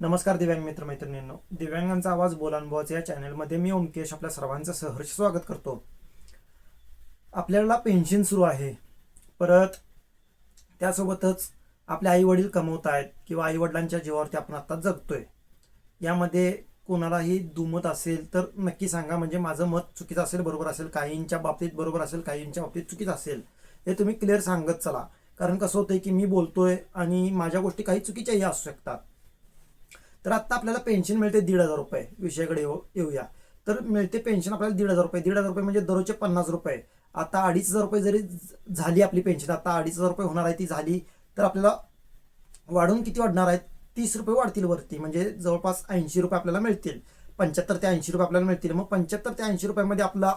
नमस्कार दिव्यांग मित्र मैत्रिणींनो दिव्यांगांचा आवाज बोलानुभवाचे या चॅनलमध्ये मी ओमकेश आपल्या सर्वांचं सहर्ष स्वागत करतो. आपल्याला पेन्शन सुरू आहे. परत त्यासोबतच आपले आई वडील कमवत आहेत किंवा आई वडिलांच्या जीवावरती आपण आता जगतोय. यामध्ये कोणालाही दुमत असेल तर नक्की सांगा. म्हणजे माझं मत चुकीचं असेल बरोबर असेल. काहींच्या बाबतीत बरोबर असेल काहींच्या बाबतीत चुकीचं असेल हे तुम्ही क्लिअर सांगत चला. कारण कसं होतंय की मी बोलतोय आणि माझ्या गोष्टी काही चुकीच्याही असू शकतात. तर आत्ता आपल्याला पेन्शन मिळते दीड हजार रुपये. विषयाकडे येऊ येऊया. तर मिळते पेन्शन आपल्याला दीड हजार रुपये. दीड हजार रुपये म्हणजे दररोजचे पन्नास रुपये. आता अडीच हजार रुपये जरी झाली आपली पेन्शन आता अडीच हजार रुपये होणार आहे ती झाली तर आपल्याला वाढून किती वाढणार आहेत तीस रुपये वाढतील वरती. म्हणजे जवळपास ऐंशी रुपये आपल्याला मिळतील. पंच्याहत्तर ते ऐंशी रुपये आपल्याला मिळतील. मग पंच्याहत्तर ते ऐंशी रुपयामध्ये आपला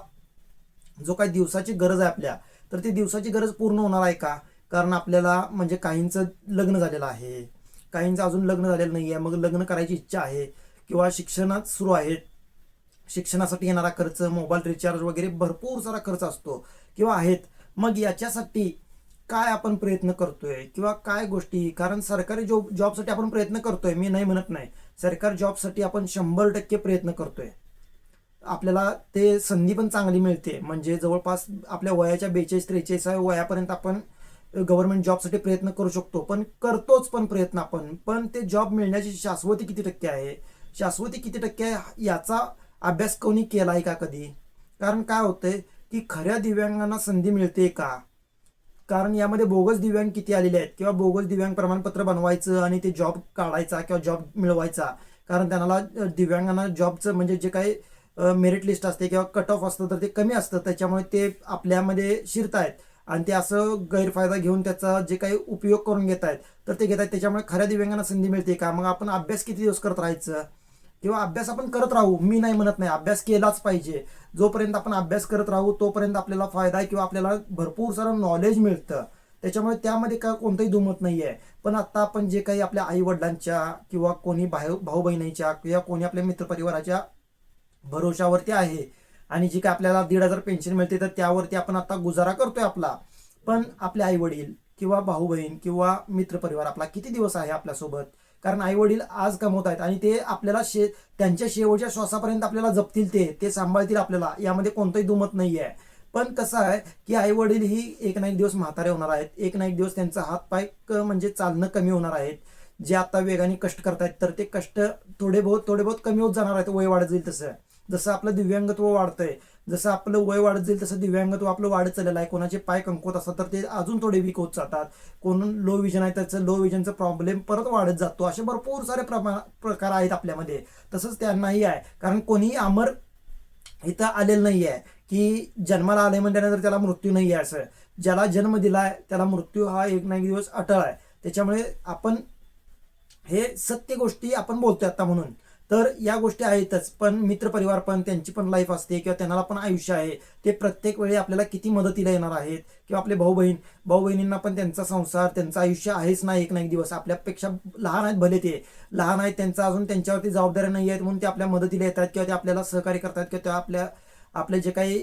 जो काही दिवसाची गरज आहे आपल्या तर ती दिवसाची गरज पूर्ण होणार आहे का? कारण आपल्याला म्हणजे काहींचं लग्न झालेलं आहे. काहींचं अजून लग्न झालेलं नाही आहे मग लग्न करायची इच्छा आहे किंवा शिक्षणात सुरू आहेत शिक्षणासाठी येणारा खर्च मोबाईल रिचार्ज वगैरे भरपूर सारा खर्च असतो किंवा आहेत. मग याच्यासाठी काय आपण प्रयत्न करतोय किंवा काय गोष्टी? कारण सरकारी जॉब जॉबसाठी आपण प्रयत्न करतोय. मी नाही म्हणत नाही. सरकारी जॉबसाठी आपण शंभर टक्के प्रयत्न करतोय. आपल्याला ते संधी पण चांगली मिळते. म्हणजे जवळपास आपल्या वयाच्या बेचाळीस त्रेचाळीसाव्या वयापर्यंत आपण गव्हर्नमेंट जॉबसाठी प्रयत्न करू शकतो. पण करतोच पण प्रयत्न आपण. पण ते जॉब मिळण्याची शाश्वती किती टक्के आहे? शाश्वती किती टक्के आहे याचा अभ्यास कोणी केला आहे का कधी? कारण काय होतंय की खऱ्या दिव्यांगांना संधी मिळते का? कारण यामध्ये बोगस दिव्यांग किती आलेले आहेत? किंवा बोगस दिव्यांग प्रमाणपत्र बनवायचं आणि ते जॉब काढायचा किंवा जॉब मिळवायचा? कारण त्यांना दिव्यांगांना जॉबचं म्हणजे जे काही मेरिट लिस्ट असते किंवा कट ऑफ असतं तर ते कमी असतं. त्याच्यामुळे ते आपल्यामध्ये शिरतायत. आणि ते असं गैरफायदा घेऊन त्याचा जे काही उपयोग करून घेत आहेत तर ते घेत आहेत. त्याच्यामुळे खऱ्या दिव्यांगांना संधी मिळते का? मग आपण अभ्यास किती दिवस करत राहायचं? किंवा अभ्यास आपण करत राहू? मी नाही म्हणत नाही. अभ्यास केलाच पाहिजे. जोपर्यंत आपण अभ्यास करत राहू तोपर्यंत आपल्याला फायदा आहे किंवा आपल्याला भरपूर सारं नॉलेज मिळतं. त्याच्यामुळे त्यामध्ये काय कोणतंही दुमत नाही आहे पण आत्ता आपण जे काही आपल्या आई वडिलांच्या किंवा कोणी भाऊ भाऊ बहिणीच्या किंवा कोणी आपल्या मित्रपरिवाराच्या भरोशावरती आहे आणि जी काय आपल्याला दीड हजार पेन्शन मिळते तर त्यावरती आपण आता गुजारा करतोय आपला. पण आपले आई वडील किंवा भाऊ बहीण किंवा मित्रपरिवार आपला किती दिवस आहे आपल्यासोबत? कारण आई वडील आज कमवत आहेत आणि ते आपल्याला शे त्यांच्या शेवटच्या श्वासापर्यंत आपल्याला जपतील ते ते सांभाळतील आपल्याला. यामध्ये कोणतंही दुमत नाही आहे पण कसं आहे की आई वडील ही एक ना एक दिवस म्हातारे होणार आहेत. एक ना एक दिवस त्यांचा हात पाय क- म्हणजे चालणं कमी होणार आहेत. जे आता वेगाने कष्ट करतायत तर ते कष्ट थोडे बहुत थोडे बहुत कमी होत जाणार आहेत. वय वाढत जाईल तसं. जसं आपलं दिव्यांगत्व वाढतंय जसं आपलं वय वाढत जाईल तसं दिव्यांगत्व आपलं वाढत चाललेलं आहे. कोणाचे पाय कमकुवत असतात तर ते अजून थोडे वीक होत जातात. कोण लो विजन आहे त्याचं लो विजनचा प्रॉब्लेम परत वाढत जातो. असे भरपूर सारे प्रमा प्रकार आहेत आपल्यामध्ये. तसंच त्यांनाही आहे. कारण कोणीही अमर इथं आलेलं नाही आहे की जन्माला आले म्हटल्यानंतर त्याला मृत्यू नाही आहे असं. ज्याला जन्म दिला आहे त्याला मृत्यू हा एक ना एक दिवस अटळ आहे. त्याच्यामुळे आपण हे सत्य गोष्टी आपण बोलतोय आता म्हणून. तर या गोष्टी आहेतच. पण मित्रपरिवार पण त्यांची पण लाईफ असते किंवा त्यांना पण आयुष्य आहे. ते प्रत्येक वेळी आपल्याला किती मदतीला येणार आहेत? किंवा आपले भाऊ बहीण भाऊ बहिणींना पण त्यांचा संसार त्यांचं आयुष्य आहेच नाही एक ना एक दिवस? आपल्यापेक्षा लहान आहेत भले ते. लहान आहेत त्यांचा अजून त्यांच्यावरती जबाबदाऱ्या नाही आहेत म्हणून ते आपल्या मदतीला येतात किंवा ते आपल्याला सहकार्य करतात किंवा त्या आपल्या आपल्या जे काही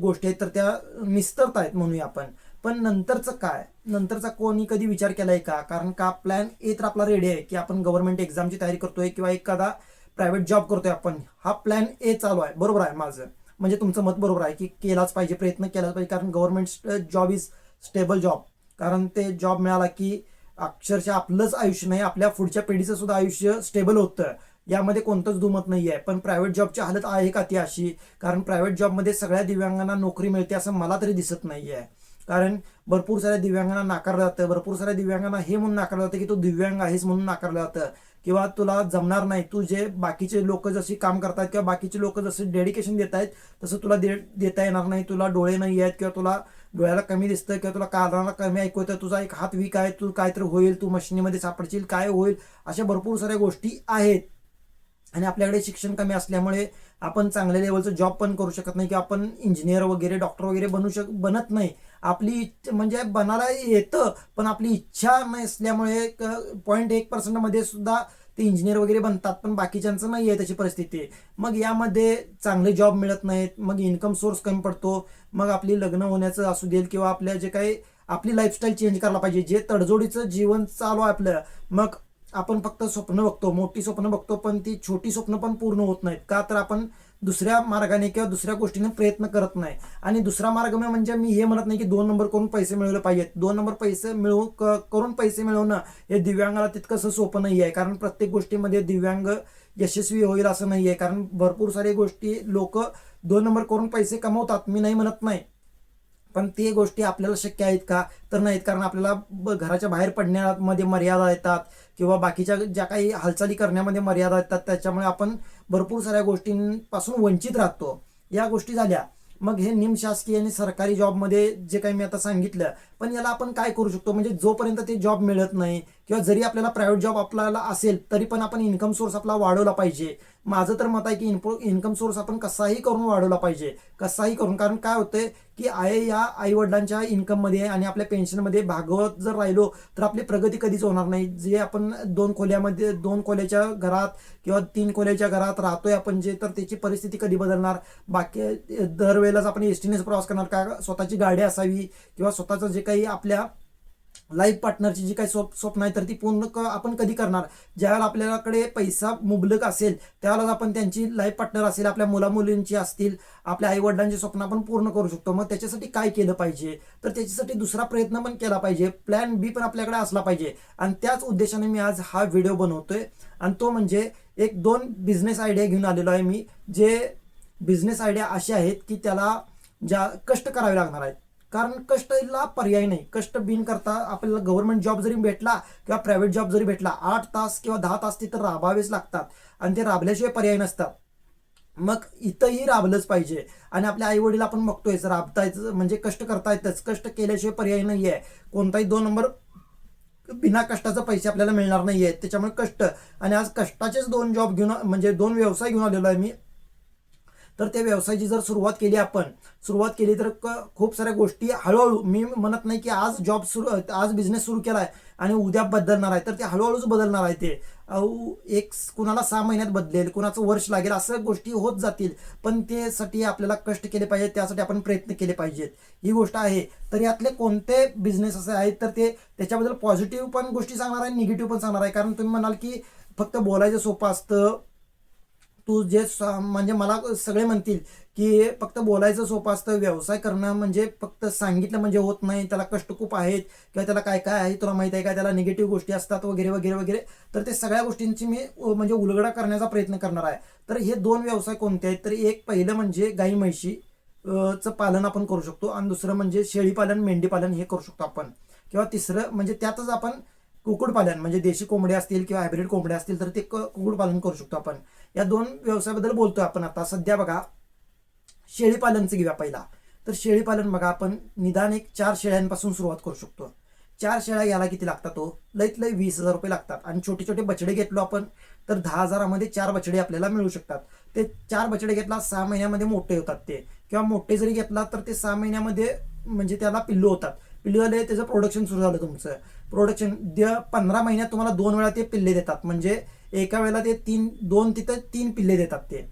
गोष्टी आहेत तर त्या निस्तरतायत म्हणूया आपण. पण नंतरचं काय? नंतरचा कोणी कधी विचार केलाय का? कारण का प्लॅन ए तर आपला रेडी आहे की आपण गव्हर्नमेंट एक्झामची तयारी करतोय किंवा एखादा प्रायव्हेट जॉब करतोय आपण हा प्लॅन ए चालू आहे. बरोबर आहे माझं. म्हणजे तुमचं मत बरोबर आहे की केलाच पाहिजे प्रयत्न केलाच पाहिजे कारण government job is stable job कारण ते जॉब मिळाला की अक्षरशः आपलंच आयुष्य नाही आपल्या पुढच्या पिढीचं सुद्धा आयुष्य स्टेबल होतं. यामध्ये कोणतंच दुमत नाही आहे पण प्रायव्हेट जॉबची हालत आहे का ती अशी? कारण प्रायव्हेट जॉबमध्ये सगळ्या दिव्यांगांना नोकरी मिळते असं मला तरी दिसत नाही आहे कारण भरपूर साऱ्या दिव्यांगांना नाकारलं जातं. भरपूर साऱ्या दिव्यांगांना हे म्हणून नाकारलं जातं की तू दिव्यांग आहेस म्हणून नाकारलं जातं. किंवा तुला जमणार नाही. तू जे बाकीचे लोक जशी काम करतात किंवा बाकीचे लोक जसे डेडिकेशन देत आहेत तसं तुला दे देता येणार नाही. तुला डोळे नाही आहेत किंवा तुला डोळ्याला कमी दिसतं किंवा तुला कानाला कमी ऐकू येतं तुझा एक हात वीक आहे. तू काहीतरी होईल. तू मशिनीमध्ये सापडशील. काय होईल? अशा भरपूर साऱ्या गोष्टी आहेत. आणि आपल्याकडे शिक्षण कमी असल्यामुळे आपण चांगल्या लेवलचं जॉब पण करू शकत नाही किंवा आपण इंजिनियर वगैरे डॉक्टर वगैरे बनू शक बनत नाही. आपली म्हणजे बनायला येतं पण आपली इच्छा नसल्यामुळे पॉईंट एक पर्सेंटमध्ये सुद्धा ते इंजिनियर वगैरे बनतात पण बाकीच्यांचं नाही आहे त्याची परिस्थिती. मग यामध्ये चांगले जॉब मिळत नाहीत मग इन्कम सोर्स कमी पडतो मग आपली लग्न होण्याचं असू देईल किंवा आपल्या जे काही आपली लाईफस्टाईल चेंज करायला पाहिजे जे तडजोडीचं जीवन चालू आहे आपलं मग आपण फक्त स्वप्न बघतो मोठी स्वप्न बघतो पण ती छोटी स्वप्न पण पूर्ण होत नाहीत. का तर आपण दुसऱ्या मार्गाने किंवा दुसऱ्या गोष्टीने प्रयत्न करत नाही. आणि दुसरा मार्ग म्हणजे मी हे म्हणत नाही की दोन नंबर करून पैसे मिळवले पाहिजेत. दोन नंबर पैसे मिळवू क- करून पैसे मिळवणं हे दिव्यांगाला तितकंसं सोपं नाही आहे कारण प्रत्येक गोष्टीमध्ये दिव्यांग यशस्वी होईल असं नाही आहे कारण भरपूर सारे गोष्टी लोक दोन नंबर करून पैसे कमवतात. मी नाही म्हणत नाही. पण ते गोष्टी आपल्याला शक्य आहेत का? तर नाहीत. कारण आपल्याला ब- घराच्या बाहेर पडण्यामध्ये मर्यादा येतात किंवा बाकीच्या ज्या काही हालचाली करण्यामध्ये मर्यादा येतात त्याच्यामुळे आपण भरपूर साऱ्या गोष्टींपासून वंचित राहतो. या गोष्टी झाल्या. मग हे निमशासकीय आणि सरकारी जॉबमध्ये जे काही मी आता सांगितलं पण याला आपण काय करू शकतो? म्हणजे जोपर्यंत ते जॉब मिळत नाही किंवा जरी आपल्याला प्रायव्हेट जॉब आपल्याला असेल तरी पण आपण इन्कम सोर्स आपला वाढवला पाहिजे. माझं तर मत आहे की इन्पो इन्कम सोर्स आपण कसाही करून वाढवला पाहिजे. कसाही करून कारण काय होतंय की आहे या आई वडिलांच्या इन्कममध्ये आणि आपल्या पेन्शनमध्ये भागवत जर राहिलो तर आपली प्रगती कधीच होणार नाही. जे आपण दोन खोल्यामध्ये दोन खोल्याच्या घरात किंवा तीन खोल्याच्या घरात राहतोय आपण जे तर त्याची परिस्थिती कधी बदलणार? बाकी दरवेळेलाच आपण एसटीनेच प्रवास करणार. का स्वतःची गाडी असावी किंवा स्वतःचं जे काही आपल्या लाईफ पार्टनरची जी काही स्वप स्वप्न आहे तर ती पूर्ण क आपण कधी करणार? ज्यावेळेला आपल्याकडे पैसा मुबलक असेल त्यावेळेला आपण त्यांची लाईफ पार्टनर असेल आपल्या मुलामुलींची असतील आपल्या आईवडिलांची स्वप्न आपण पूर्ण करू शकतो. मग त्याच्यासाठी काय केलं पाहिजे? तर त्याच्यासाठी दुसरा प्रयत्न पण केला पाहिजे. प्लॅन बी पण आपल्याकडे असला पाहिजे. आणि त्याच उद्देशाने मी आज हा व्हिडिओ बनवतोय. आणि तो म्हणजे एक दोन बिझनेस आयडिया घेऊन आलेलो आहे मी जे बिझनेस आयडिया असे आहेत की त्याला ज्या कष्ट करावे लागणार आहेत. कारण कष्टला पर्याय नाही. कष्ट बिन करता आपल्याला गव्हर्नमेंट जॉब जरी भेटला किंवा प्रायव्हेट जॉब जरी भेटला आठ तास किंवा दहा तास तिथं राबावेच लागतात आणि ते राबल्याशिवाय पर्याय नसतात. मग इथंही राबलंच पाहिजे. आणि आपल्या आई वडील आपण बघतोय राबतायचं म्हणजे कष्ट करतायतच कष्ट केल्याशिवाय पर्याय नाही आहे कोणताही दोन नंबर बिना कष्टाचा पैसे आपल्याला मिळणार नाही आहेत त्याच्यामुळे कष्ट. आणि आज कष्टाचेच दोन जॉब घेऊन म्हणजे दोन व्यवसाय घेऊन आलेलो आहे मी. तर त्या व्यवसायाची जर सुरुवात केली आपण सुरुवात केली तर क- खूप साऱ्या गोष्टी हळूहळू मी म्हणत नाही की आज जॉब सुरू आज बिझनेस सुरू केला आहे आणि उद्या बदलणार आहे तर ते हळूहळूच बदलणार आहे ते. एक कुणाला सहा महिन्यात बदलेल कुणाचं वर्ष लागेल असं गोष्टी होत जातील पण त्यासाठी आपल्याला कष्ट केले पाहिजेत त्यासाठी आपण प्रयत्न केले पाहिजेत. ही गोष्ट आहे. तर यातले कोणते बिझनेस असे आहेत तर ते त्याच्याबद्दल पॉझिटिव्ह पण गोष्टी सांगणार आहे निगेटिव्ह पण सांगणार आहे. कारण तुम्ही म्हणाल की फक्त बोलायचं सोपं असतं तू जे स- म्हणजे मला सगळे म्हणतील की फक्त बोलायचं सोपं असतं व्यवसाय करणं म्हणजे फक्त सांगितलं म्हणजे होत नाही त्याला कष्ट खूप आहेत किंवा त्याला काय काय आहे तुला माहिती आहे का त्याला निगेटिव्ह गोष्टी असतात वगैरे वगैरे वगैरे तर ते सगळ्या गोष्टींची मी म्हणजे उलगडा करण्याचा प्रयत्न करणार आहे. तर हे दोन व्यवसाय कोणते आहेत? तर एक पहिलं म्हणजे गाई म्हैशी चं पालन आपण करू शकतो आणि दुसरं म्हणजे शेळी पालन मेंढी पालन हे करू शकतो आपण. किंवा तिसरं म्हणजे त्यातच आपण कुक्कुटपालन म्हणजे देशी कोंबड्या असतील किंवा हायब्रिड कोंबड्या असतील तर ते कुक्कुटपालन करू शकतो आपण. या दोन व्यवसायाबद्दल बोलतोय आपण आता. सध्या बघा शेळीपालनचं घेऊया पहिला. तर शेळीपालन बघा आपण निदान एक चार शेळ्यांपासून सुरुवात करू शकतो. चार शेळ्या घ्यायला किती लागतात तो लईत लई वीस हजार रुपये लागतात. आणि छोटे छोटे बछडे घेतलो आपण तर दहा हजारामध्ये चार बछडे आपल्याला मिळू शकतात. ते चार बछडे घेतला सहा महिन्यामध्ये मोठे होतात ते. किंवा मोठे जरी घेतला तर ते सहा महिन्यामध्ये म्हणजे त्याला पिल्लू होतात. पिल्लू झाले त्याचं प्रोडक्शन सुरू झालं तुमचं. प्रोडक्शन द पंधरा महिन्यात तुम्हाला दोन वेळा ते पिल्ले देतात. म्हणजे एका वेळेला ते तीन दोन तिथं तीन पिल्ले देतात ते.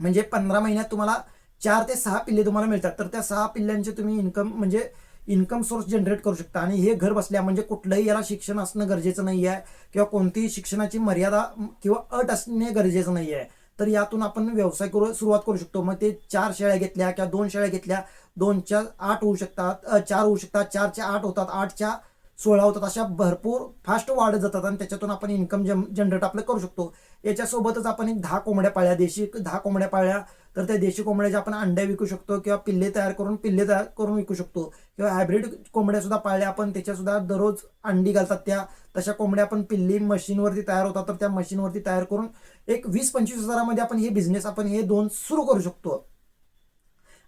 म्हणजे पंधरा महिन्यात तुम्हाला चार ते सहा पिल्ले तुम्हाला मिळतात. तर त्या सहा पिल्ल्यांचे तुम्ही इन्कम म्हणजे इन्कम सोर्स जनरेट करू शकता. आणि हे घर बसल्या म्हणजे कुठलंही याला शिक्षण असणं गरजेचं नाही आहे किंवा कोणतीही शिक्षणाची मर्यादा किंवा अट असणे गरजेचं नाही आहे तर यातून आपण व्यवसाय करू सुरुवात करू शकतो. मग ते चार शेळ्या घेतल्या किंवा दोन शेळ्या घेतल्या दोनच्या आठ होऊ शकतात चार होऊ शकतात चारच्या आठ होतात आठच्या सोळा होतात अशा भरपूर फास्ट वाढत जातात आणि त्याच्यातून आपण इन्कम जम जनरेट आपलं करू शकतो. याच्यासोबतच आपण एक दहा कोंबड्या पाळल्या देशी दहा कोंबड्या पाळल्या तर त्या देशी कोंबड्याच्या आपण अंड्या विकू शकतो किंवा पिल्ले तयार करून पिल्ले तयार करून विकू शकतो. किंवा हायब्रिड कोंबड्या सुद्धा पाळल्या आपण त्याच्यासुद्धा दररोज अंडी घालतात त्या. तशा कोंबड्या आपण पिल्ली मशीनवरती तयार होतात तर त्या मशीनवरती तयार करून एक वीस पंचवीस हजारामध्ये आपण हे बिझनेस आपण हे दोन सुरू करू शकतो.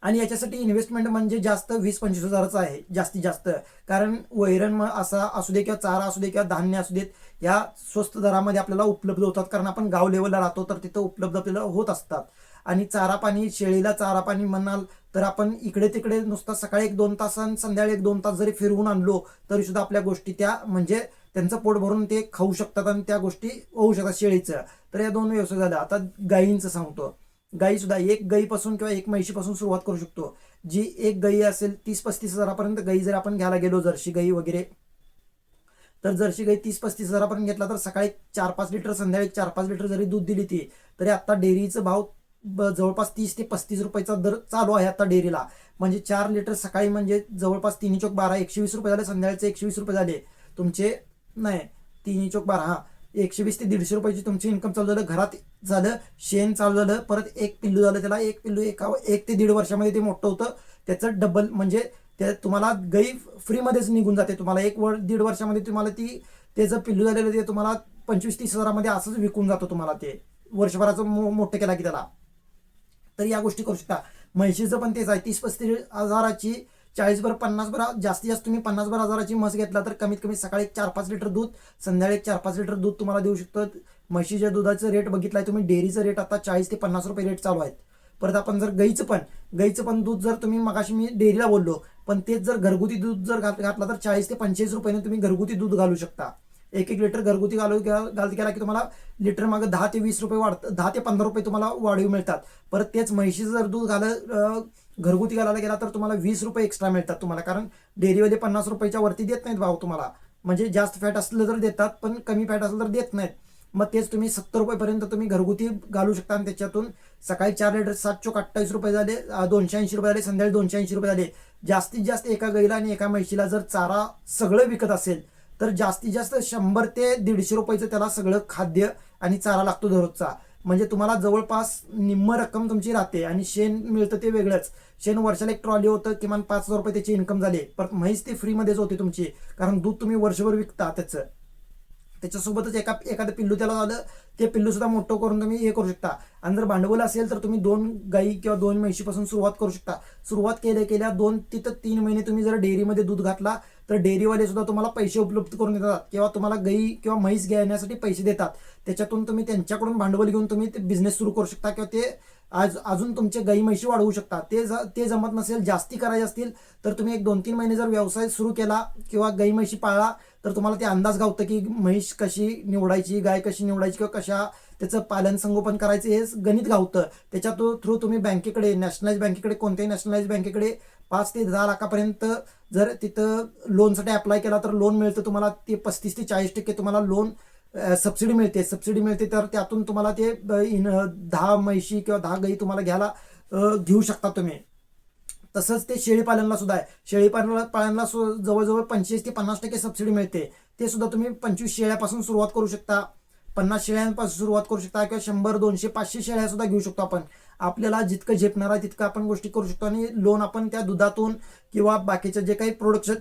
आणि याच्यासाठी इन्व्हेस्टमेंट म्हणजे जास्त वीस पंचवीस हजाराचं आहे जास्तीत जास्त. कारण वैरण असा असू दे किंवा चारा असू दे किंवा धान्य असू देत या स्वस्त दरामध्ये आपल्याला उपलब्ध होतात. कारण आपण गाव लेवलला राहतो तर तिथं उपलब्ध आपल्याला होत असतात. आणि चारा पाणी शेळीला चारा पाणी म्हणाल तर आपण इकडे तिकडे नुसतं सकाळी एक दोन तास आणि संध्याकाळी एक दोन तास जरी फिरवून आणलो तरी सुद्धा आपल्या गोष्टी त्या म्हणजे त्यांचं पोट भरून ते खाऊ शकतात आणि त्या गोष्टी होऊ शकतात शेळीचं. तर या दोन व्यवसाय झाल्या आता गायींचं सांगतो. गाई सुद्धा एक गाईपासून किंवा एक म्हैशीपासून सुरुवात करू शकतो. जी एक गाई असेल तीस पस्तीस हजारापर्यंत गाई जर आपण घ्यायला गेलो जर्शी गाई वगैरे तर जर्सी गाई तीस पस्तीस हजारापर्यंत घेतला तर सकाळी चार पाच लिटर संध्याकाळी चार पाच लिटर जरी दूध दिली ती तरी आता डेअरीचं भाव ब- जवळपास तीस ते पस्तीस रुपयाचा दर चालू आहे आता डेअरीला. म्हणजे चार लिटर सकाळी म्हणजे जवळपास तिन्ही चौक बारा एकशे वीस रुपये झाले संध्याकाळचे एकशे वीस रुपये झाले. तुमचे नाही तिन्ही चौक बारा हां. एकशे वीस ते दीडशे रुपयाची तुमची इन्कम चालू झालं घरात झालं शेण चालू झालं परत एक पिल्लू झालं त्याला एक पिल्लू एका एक ते दीड वर्षामध्ये ते मोठं होतं. त्याचं डबल म्हणजे त्या तुम्हाला गाई फ्रीमध्येच निघून जाते. तुम्हाला एक वर दीड वर्षामध्ये तुम्हाला ती त्याचं पिल्लू झालेलं ते तुम्हाला पंचवीस तीस हजारामध्ये असंच विकून जातो तुम्हाला ते. वर्षभराचं मो- मोठं केला की त्याला. तर या गोष्टी करू शकता. म्हैशीचं पण तेच आहे. तीस पस्तीस हजाराची चाळीस भर पन्नास भर जास्तीत जास्त तुम्ही पन्नास भर हजाराची म्हस घेतला तर कमीत कमी सकाळी एक चार पाच लिटर दूध संध्याकाळी एक चार पाच लिटर दूध तुम्हाला देऊ शकतं. म्हशीच्या दुधाचं रेट बघितलाय तुम्ही डेअरीचं रेट आता चाळीस ते पन्नास रुपये रेट चालू आहेत. परत आपण जर गाईचं पण गाईचं पण दूध जर तुम्ही मगाशी मी डेअरीला बोललो पण तेच जर घरगुती दूध जर घातलं तर चाळीस ते पंचेचाळीस रुपयाने तुम्ही घरगुती दूध घालू शकता. एक एक लिटर घरगुती घालू घाल केला की तुम्हाला लिटर मागे दहा ते वीस रुपये वाढत दहा ते पंधरा रुपये तुम्हाला वाढीव मिळतात. परत तेच म्हशीचं जर दूध घाल घरगुती घालायला गेला तर तुम्हाला वीस रुपये एक्स्ट्रा मिळतात तुम्हाला. कारण डेअरीवाले पन्नास रुपयाच्या वरती देत नाहीत भाव तुम्हाला. म्हणजे जास्त फॅट असलं तर देतात पण कमी फॅट असलं तर देत नाहीत. मग तेच तुम्ही सत्तर रुपयेपर्यंत तुम्ही घरगुती घालू शकता आणि त्याच्यातून सकाळी चार लिटर सात चोक अठ्ठावीस रुपये झाले दोनशे ऐंशी रुपये झाले संध्याकाळी दोनशे ऐंशी रुपये झाले. जास्तीत जास्त एका गाईला आणि एका म्हशीला जर चारा सगळं विकत असेल तर जास्तीत जास्त शंभर ते दीडशे रुपयाचं त्याला सगळं खाद्य आणि चारा लागतो दररोजचा. म्हणजे तुम्हाला जवळपास निम्म रक्कम तुमची राहते आणि शेण मिळतं ते वेगळंच. शेण वर्षाला एक ट्रॉली होतं किमान पाच हजार रुपये त्याची इन्कम झाली. परत म्हैस ती फ्रीमध्येच होते तुमची. कारण दूध तुम्ही वर्षभर विकता त्याचं. त्याच्यासोबतच एका एखादं पिल्लू त्याला झालं ते पिल्लू सुद्धा मोठं करून तुम्ही हे करू शकता. आणि जर भांडवल असेल तर तुम्ही दोन गाई किंवा दोन म्हैशीपासून सुरुवात करू शकता. सुरुवात केल्या केल्या दोन तिथं तीन महिने तुम्ही जर डेअरीमध्ये दूध घातला तर डेअरीवाले सुद्धा तुम्हाला पैसे उपलब्ध करून देतात किंवा तुम्हाला गाई किंवा म्हैस घेण्यासाठी पैसे देतात. त्याच्यातून तुम्ही त्यांच्याकडून भांडवल घेऊन तुम्ही ते बिझनेस सुरू करू शकता किंवा ते आज अजून तुमचे गाई म्हैशी वाढवू शकता. ते ज ते जमत नसेल जास्ती करायचे असतील तर तुम्ही एक दोन तीन महिने जर व्यवसाय सुरू केला किंवा गाई म्हैशी पाळला तर तुम्हाला ते अंदाज गावतं की म्हैस कशी निवडायची गाय कशी निवडायची किंवा कशा त्याचं पालन संगोपन करायचं हे गणित गावतं. त्याच्या थ्रू तुम्ही बँकेकडे नॅशनलाइज बँकेकडे कोणत्याही नॅशनलाइज बँकेकडे पाच ते दहा लाखापर्यंत जर तिथं लोनसाठी अप्लाय केला तर लोन मिळतं तुम्हाला. ते पस्तीस ते चाळीस टक्के तुम्हाला लोन सबसिडी मिळते. सबसिडी मिळते तर त्यातून तुम्हाला ते दहा म्हैशी किंवा दहा गाई तुम्हाला घ्यायला घेऊ शकता तुम्ही. तसंच ते शेळीपालनला सुद्धा आहे. शेळीपालन पालनला सु- जवळजवळ पंचवीस ते पन्नास टक्के सबसिडी मिळते. ते सुद्धा तुम्ही पंचवीस शेळ्यापासून सुरुवात करू शकता. पन्नास शेळ्यांपासून सुरुवात करू शकता किंवा शंभर दोनशे पाचशे शेळ्या सुद्धा घेऊ शकतो आपण. आपल्याला जितकं झेपणार आहे तितकं आपण गोष्टी करू शकतो आणि लोन आपण त्या दुधातून किंवा बाकीचे जे काही प्रोडक्शन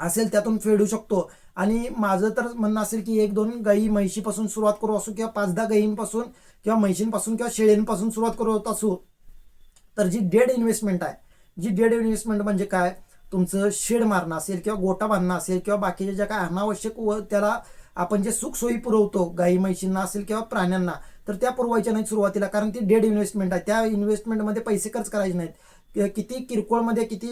असेल त्यातून फेडू शकतो. आणि माझं तर म्हणणं असेल की एक दोन गाई म्हैशीपासून सुरुवात करू असू किंवा पाच दहा गाईंपासून किंवा म्हैशींपासून किंवा शेळींपासून सुरुवात करू असू तर जी डेड इन्व्हेस्टमेंट आहे जी डेड इन्व्हेस्टमेंट म्हणजे काय? तुमचं शेड मारणं असेल किंवा गोटा बांधणं असेल किंवा बाकीचे ज्या काय अनावश्यक व त्याला आपण जे सुखसोयी पुरवतो गाई म्हशींना असेल किंवा प्राण्यांना तर त्या पुरवायच्या नाहीत सुरुवातीला. कारण ती डेड इन्व्हेस्टमेंट आहे. त्या इन्व्हेस्टमेंटमध्ये पैसे खर्च करायचे नाहीत. किती किरकोळमध्ये किती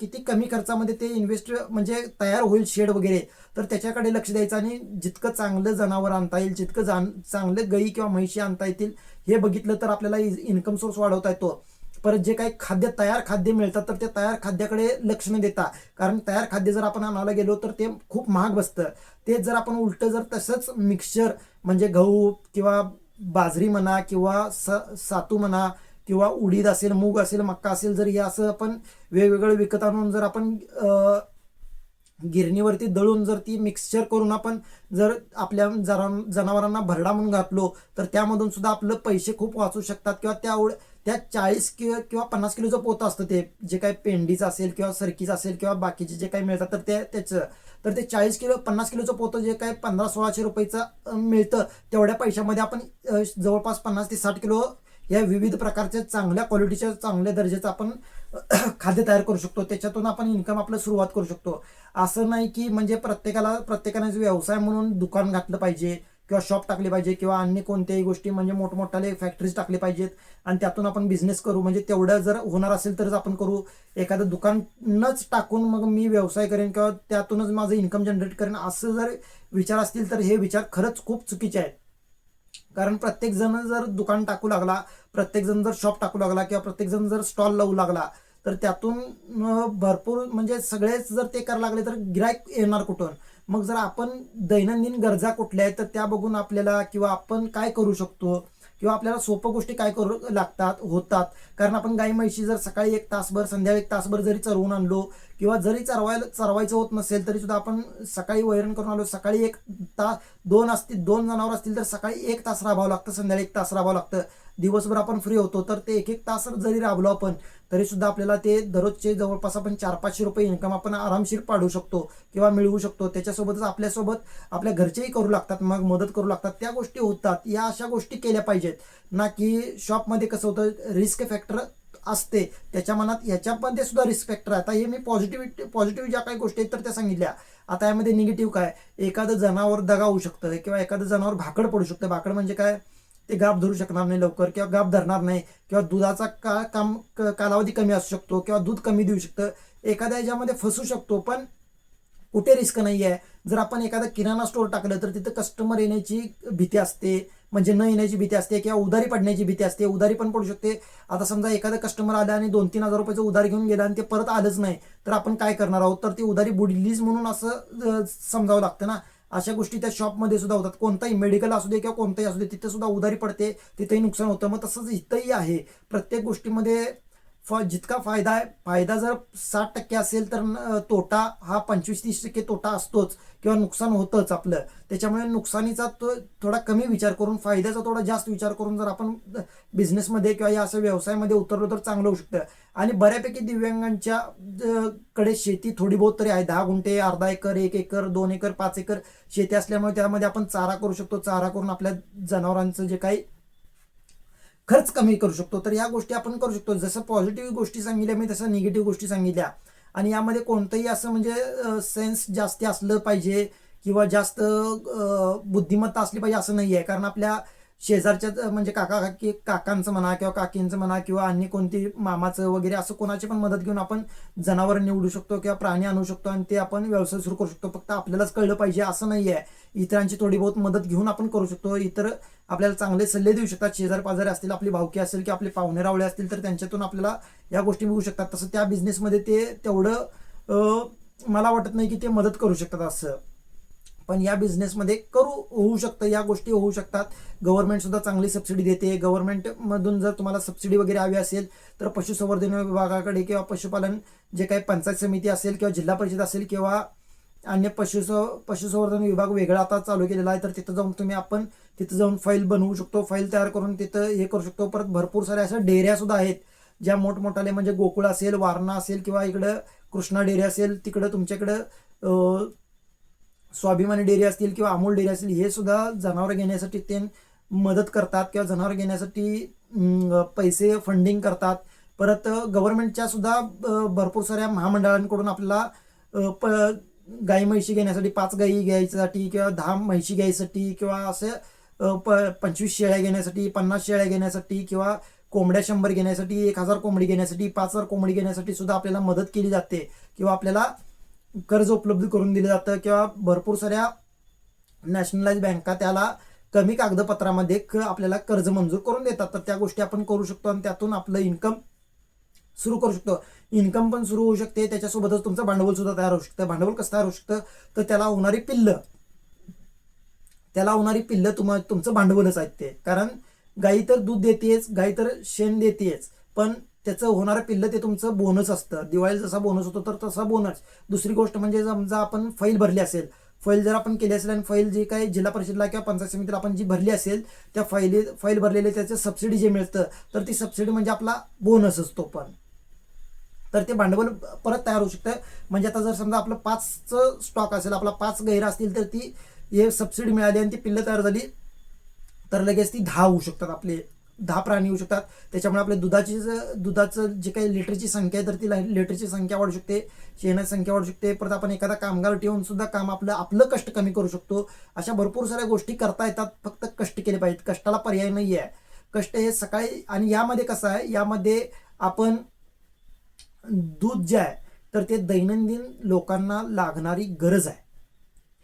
किती कमी खर्चामध्ये ते इन्व्हेस्ट म्हणजे तयार होईल शेड वगैरे. तर त्याच्याकडे लक्ष द्यायचं आणि जितकं चांगलं जनावर आणता येईल जितकं जाण चांगलं गाई किंवा म्हैशी आणता येतील हे बघितलं तर आपल्याला इन्कम सोर्स वाढवता येतो. परत जे काही खाद्य तयार खाद्य मिळतात तर ते तयार खाद्याकडे लक्ष न देता कारण तयार खाद्य जर आपण आणायला गेलो तर ते खूप महाग बसतं. तेच जर आपण उलट जर तसंच मिक्सचर म्हणजे गहू किंवा बाजरी म्हणा किंवा स सातू म्हणा किंवा उडीद असेल मूग असेल मक्का असेल जर हे असं आपण वेगवेगळं विकत आणून जर आपण गिरणीवरती दळून जर ती मिक्सचर करून आपण जर आपल्या जरा जनावरांना भरडा म्हणून घातलो तर त्यामधून सुद्धा आपलं पैसे खूप वाचू शकतात किंवा त्या त्या चाळीस किंवा किंवा पन्नास किलोचं पोतं असतं ते जे काही पेंडीचं असेल किंवा सरकीचं असेल किंवा बाकीचे जे काही मिळतात तर ते त्याचं. तर ते चाळीस किलो पन्नास किलोचं पोतं जे काही पंधरा सोळाशे रुपयेचं मिळतं तेवढ्या पैशामध्ये आपण जवळपास पन्नास ते साठ किलो या विविध प्रकारच्या चांगल्या क्वालिटीच्या चांगल्या दर्जाचं आपण खाद्य तयार करू शकतो. त्याच्यातून आपण इन्कम आपलं सुरुवात करू शकतो. असं नाही की म्हणजे प्रत्येकाला प्रत्येकाने व्यवसाय म्हणून दुकान घातलं पाहिजे किंवा शॉप टाकली पाहिजे किंवा अन्य कोणत्याही गोष्टी म्हणजे मोठमोठाले फॅक्टरीज टाकले पाहिजेत आणि त्यातून आपण बिझनेस करू. म्हणजे तेवढं जर होणार असेल तरच आपण करू. एखादं दुकानच टाकून मग मी व्यवसाय करेन किंवा त्यातूनच माझं इन्कम जनरेट करेन असं जर विचार असतील तर हे विचार खरंच खूप चुकीचे आहेत. कारण प्रत्येक जण जर दुकान टाकू लागला प्रत्येक जण जर शॉप टाकू लागला किंवा प्रत्येक जण जर स्टॉल लावू लागला तर त्यातून भरपूर म्हणजे सगळेच जर ते करायला लागले तर गिरायक येणार कुठून? मग जर आपण दैनंदिन गरजा कुठल्या आहेत तर त्या बघून आपल्याला किंवा आपण काय करू शकतो? किंवा आपल्याला सोपं गोष्टी काय करू लागतात होतात. कारण आपण गाई म्हैशी जर सकाळी एक तासभर संध्याकाळी एक तासभर जरी चरवून आणलो किंवा जरी चरवायला चरवायचं होत नसेल तरी सुद्धा आपण सकाळी वैरण करून आलो सकाळी एक तास दोन असतील दोन जनावर असतील तर सकाळी एक तास राबावं लागतं संध्याकाळी एक तास राबावं लागतं. दिवसभर आपण फ्री होतो तर ते एक एक तास जरी राबलो आपण तरी सुद्धा आपल्याला ते दररोजचे जवळपास आपण चार पाचशे रुपये इन्कम आपण आरामशीर पाडू शकतो किंवा मिळवू शकतो. त्याच्यासोबतच आपल्यासोबत आपल्या घरचेही करू लागतात मग मदत करू लागतात. त्या गोष्टी होतात. या अशा गोष्टी केल्या पाहिजेत. ना की शॉपमध्ये कसं होतं रिस्क फॅक्टर असते. त्याच्या मनात याच्यामध्ये सुद्धा रिस्क फॅक्टर आहे. आता हे मी पॉझिटिव्ह पॉझिटिव्ह ज्या काही गोष्टी आहेत तर त्या सांगितल्या. आता यामध्ये निगेटिव्ह काय? एखादं जनावर दगा होऊ शकतं किंवा एखादं जनावर भाकड पडू शकतं. भाकड म्हणजे काय? ते गाप धरू शकणार नाही लवकर किंवा गाप धरणार नाही किंवा दुधाचा का काम कालावधी कमी असू शकतो किंवा दूध कमी देऊ शकतं. एखाद्या याच्यामध्ये फसू शकतो पण कुठे रिस्क नाही आहे जर आपण एखादा किराणा स्टोअर टाकलं तर तिथं कस्टमर येण्याची भीती असते. म्हणजे न येण्याची भीती असते किंवा उधारी पडण्याची भीती असते. उधारी पण पडू शकते. आता समजा एखादा कस्टमर आला आणि दोन तीन हजार रुपयाचं उधारी घेऊन गेला आणि ते परत आलंच नाही तर आपण काय करणार आहोत? तर ती उधारी बुडलीच म्हणून असं समजावं लागतं ना. अशा गोष्टी त्या शॉपमध्ये सुद्धा होतात. कोणताही मेडिकल असू दे किंवा कोणताही असू दे तिथे सुद्धा उधारी पडते तिथेही नुकसान होतं. मग तसंच इथंही आहे. प्रत्येक गोष्टीमध्ये फ जितका फायदा आहे फायदा जर साठ टक्के असेल तर तोटा हा पंचवीस तीस टक्के तोटा असतोच किंवा नुकसान होतंच आपलं. त्याच्यामुळे नुकसानीचा तो थोडा कमी विचार करून फायद्याचा थोडा जास्त विचार करून जर आपण बिझनेसमध्ये किंवा या असं व्यवसायामध्ये उतरलो तर चांगलं होऊ शकतं. आणि बऱ्यापैकी दिव्यांगांच्या कडे शेती थोडी बहुत तरी आहे. दहा गुंठे अर्धा एकर एक एकर दोन एकर पाच एकर शेती असल्यामुळे त्यामध्ये आपण चारा करू शकतो. चारा करून आपल्या जनावरांचं जे काही खर्च कमी करू शकतो. तर या गोष्टी आपण करू शकतो. जसं पॉझिटिव्ह गोष्टी सांगितल्या मी तसं निगेटिव्ह गोष्टी सांगितल्या. आणि यामध्ये कोणतंही असं म्हणजे सेन्स जास्ती असलं पाहिजे किंवा जास्त बुद्धिमत्ता असली पाहिजे असं नाही आहे कारण आपल्या शेजारच्या म्हणजे काका काकी काकांचं म्हणा किंवा काकींचं म्हणा किंवा अन्य कोणती मामाचं वगैरे असं कोणाची पण मदत घेऊन आपण जनावर निवडू शकतो किंवा प्राणी आणू शकतो आणि ते आपण व्यवसाय सुरू करू शकतो. फक्त आपल्यालाच कळलं पाहिजे असं नाही आहे इतरांची थोडी बहुत मदत घेऊन आपण करू शकतो. इतर आपल्याला चांगले सल्ले देऊ शकतात. शेजार पाजारी असतील आपली भावकी असेल किंवा आपले पाहुणे रावळे असतील तर त्यांच्यातून आपल्याला या गोष्टी मिळू शकतात. तसं त्या बिझनेसमध्ये ते तेवढं मला वाटत नाही की ते मदत करू शकतात असं. पण या बिझनेसमध्ये करू होऊ शकतं या गोष्टी होऊ शकतात. गव्हर्नमेंट सुद्धा चांगली सबसिडी देते. गव्हर्नमेंट मधून जर तुम्हाला सबसिडी वगैरे हवी असेल तर पशुसंवर्धन विभागाकडे किंवा पशुपालन जे काही पंचायत समिती असेल किंवा जिल्हा परिषद असेल किंवा अन्य पशु पशुसंवर्धन विभाग वेगळा आता चालू केलेला आहे तर तिथं जाऊन तुम्ही आपण तिथं जाऊन फाईल बनवू शकतो. फाईल तयार करून तिथं हे करू शकतो. परत भरपूर साऱ्या अशा डेऱ्या सुद्धा आहेत ज्या मोठमोठाले म्हणजे गोकुळ असेल वारणा असेल किंवा इकडं कृष्णा डेरी असेल तिकडं तुमच्याकडं स्वाभिमानी डेअरी असतील किंवा अमूल डेअरी असतील हे सुद्धा जनावर घेण्यासाठी ते मदत करतात किंवा जनावर घेण्यासाठी पैसे फंडिंग करतात. परत गव्हर्नमेंटच्या सुद्धा भरपूर साऱ्या महामंडळांकडून आपल्याला प गाई म्हैशी घेण्यासाठी पाच गाई घ्यायसाठी किंवा दहा म्हैशी घ्यायसाठी किंवा असं प पंचवीस शेळ्या घेण्यासाठी पन्नास शेळ्या घेण्यासाठी किंवा कोंबड्या शंभर घेण्यासाठी एक हजार कोंबडी घेण्यासाठी पाच हजार कोंबडी घेण्यासाठी सुद्धा आपल्याला मदत केली जाते. किंवा आपल्याला कर्ज उपलब्ध करून दिलं जातं किंवा भरपूर साऱ्या नॅशनलाइज बँका त्याला कमी कागदपत्रामध्ये क- आपल्याला कर्ज मंजूर करून देतात. तर त्या गोष्टी आपण करू शकतो आणि त्यातून आपलं इन्कम सुरू करू शकतो. इन्कम पण सुरू होऊ शकते. त्याच्यासोबतच तुमचं भांडवल सुद्धा तयार होऊ शकतं. भांडवल कसं तयार होऊ शकतं? तर त्याला होणारी पिल्लं. त्याला होणारी पिल्लं तुम तुमचं भांडवलच आहेत ते. कारण गाई तर दूध देतेच गाई तर शेण देतेच. पण त्याचं होणारं पिल्लं ते तुमचं बोनस असतं. दिवाळीला जसा बोनस होतो तर तसा बोनस दुसरी गोष्ट म्हणजे समजा आपण फैल भरली असेल. फैल जर आपण केली असेल आणि फैल जी काही जिल्हा परिषदला किंवा पंचायत समितीला आपण जी भरली असेल त्या फैली फैल भरलेले त्याचं सबसिडी जे मिळतं तर ती सबसिडी म्हणजे आपला बोनस असतो पण. तर ते भांडवल परत तयार होऊ शकतं. म्हणजे आता जर समजा आपलं पाचचं स्टॉक असेल आपला पाच गैर असतील तर ती हे सबसिडी मिळाली आणि ती पिल्लं तयार झाली तर लगेच ती दहा होऊ शकतात आपले. दहा प्राणी होऊ शकतात. त्याच्यामुळे आपल्या दुधाची दुधाचं जे काही लिटरची संख्या आहे तर ती ला- लिटरची संख्या वाढू शकते शेणाची संख्या वाढू शकते. परत आपण एखादा कामगार ठेवून सुद्धा काम आपलं आपलं कष्ट कमी करू शकतो. अशा भरपूर साऱ्या गोष्टी करता येतात फक्त कष्ट केले पाहिजेत. कष्टाला पर्याय नाही आहे कष्ट हे सकाळी आणि यामध्ये कसं आहे यामध्ये आपण दूध जे आहे तर ते दैनंदिन लोकांना लागणारी गरज आहे.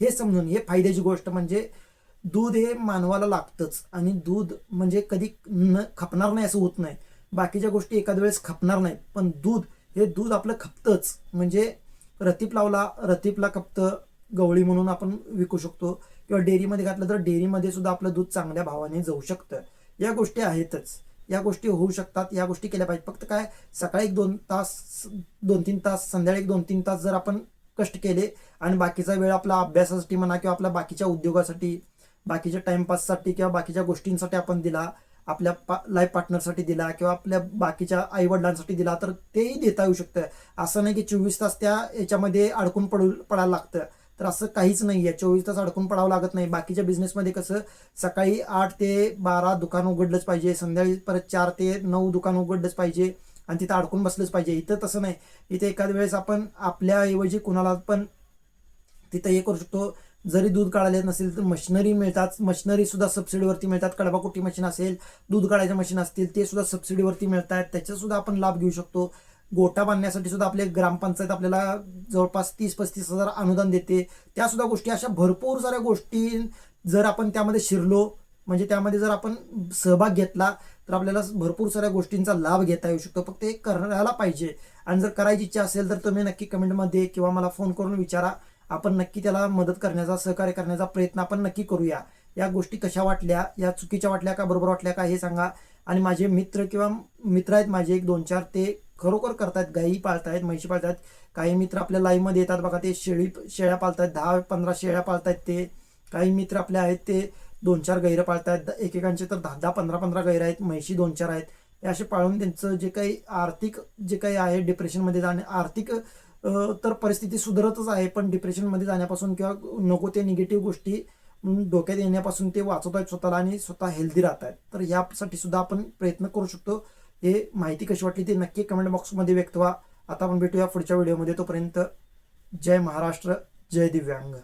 हे समजून हे फायद्याची गोष्ट म्हणजे दूध हे मानवाला लागतंच. आणि दूध म्हणजे कधी न खपणार नाही असं होत नाही. बाकीच्या गोष्टी एखाद्या वेळेस खपणार नाहीत. पण दूध हे दूध आपलं खपतंच. म्हणजे रतीप लावला रतीपला खपतं गवळी म्हणून आपण विकू शकतो. किंवा डेअरीमध्ये घातलं तर डेअरीमध्ये सुद्धा आपलं दूध चांगल्या भावाने जाऊ शकतं. या गोष्टी आहेतच. या गोष्टी होऊ शकतात. या गोष्टी केल्या पाहिजेत. फक्त काय सकाळी एक दोन तास दोन तीन तास संध्याकाळी एक दोन तीन तास जर आपण कष्ट केले आणि बाकीचा वेळ आपला अभ्यासासाठी म्हणा किंवा आपल्या बाकीच्या उद्योगासाठी बाकीच्या टाइमपाससाठी किंवा बाकीच्या गोष्टींसाठी आपण दिला आपल्या पा लाईफ पार्टनरसाठी दिला किंवा आपल्या बाकीच्या आईवडिलांसाठी दिला तर तेही देता येऊ शकतं. असं नाही की चोवीस तास त्या याच्यामध्ये अडकून पडू पडायला लागतं. तर असं काहीच नाही आहे चोवीस तास अडकून पडावं लागत नाही. बाकीच्या बिझनेसमध्ये कसं सकाळी आठ ते बारा दुकान उघडलंच पाहिजे संध्याकाळी परत चार ते नऊ दुकान उघडलंच पाहिजे आणि तिथं अडकून बसलंच पाहिजे. इथं तसं नाही. इथे एखाद्या वेळेस आपण आपल्याऐवजी कुणाला पण तिथं हे करू शकतो. जरी दूध काढायला येत नसेल तर मशिनरी मिळतात. मशिनरी सुद्धा सबसिडीवरती मिळतात. कडबाकुटी मशीन असेल दूध काढायचे मशीन असतील ते सुद्धा सबसिडीवरती मिळत त्याचा सुद्धा आपण लाभ घेऊ शकतो. गोटा बांधण्यासाठी सुद्धा आपले ग्रामपंचायत आपल्याला जवळपास तीस पस्तीस हजार अनुदान देते. त्या सुद्धा गोष्टी अशा भरपूर साऱ्या गोष्टी जर आपण त्यामध्ये शिरलो म्हणजे त्यामध्ये जर आपण सहभाग घेतला तर आपल्याला भरपूर साऱ्या गोष्टींचा लाभ घेता येऊ शकतो. फक्त हे करायला पाहिजे. आणि जर करायची इच्छा असेल तर तुम्ही नक्की कमेंटमध्ये किंवा मला फोन करून विचारा. आपण नक्की त्याला मदत करण्याचा सहकार्य करण्याचा प्रयत्न आपण नक्की करूया. या गोष्टी कशा वाटल्या या चुकीच्या वाटल्या का बरोबर वाटल्या का हे सांगा. आणि माझे मित्र किंवा मित्र आहेत माझे एक दोन चार ते खरोखर करतायत गायी पाळतायत म्हैशी पाळतायत. काही मित्र आपल्या लाईव्हमध्ये येतात बघा ते शेळी शेळ्या पाळतायत दहा पंधरा शेळ्या पाळतायत ते. काही मित्र आपले आहेत ते दोन चार गैरं पाळतायत एकेकांचे तर दहा दहा पंधरा पंधरा गैर आहेत म्हैशी दोन चार आहेत. हे असे पाळून त्यांचं जे काही आर्थिक जे काही आहे डिप्रेशनमध्ये जाणे आर्थिक तर परिस्थिती सुधारतच आहे पण डिप्रेशनमध्ये जाण्यापासून किंवा नको ते निगेटिव्ह गोष्टी डोक्यात येण्यापासून ते वाचवत आहेत स्वतःला आणि स्वतः हेल्दी राहत आहेत तर यासाठी सुद्धा आपण प्रयत्न करू शकतो. हे माहिती कशी वाटली ते नक्की कमेंट बॉक्समध्ये व्यक्त व्हा. आता आपण भेटूया पुढच्या व्हिडिओमध्ये तोपर्यंत जय महाराष्ट्र जय दिव्यांग.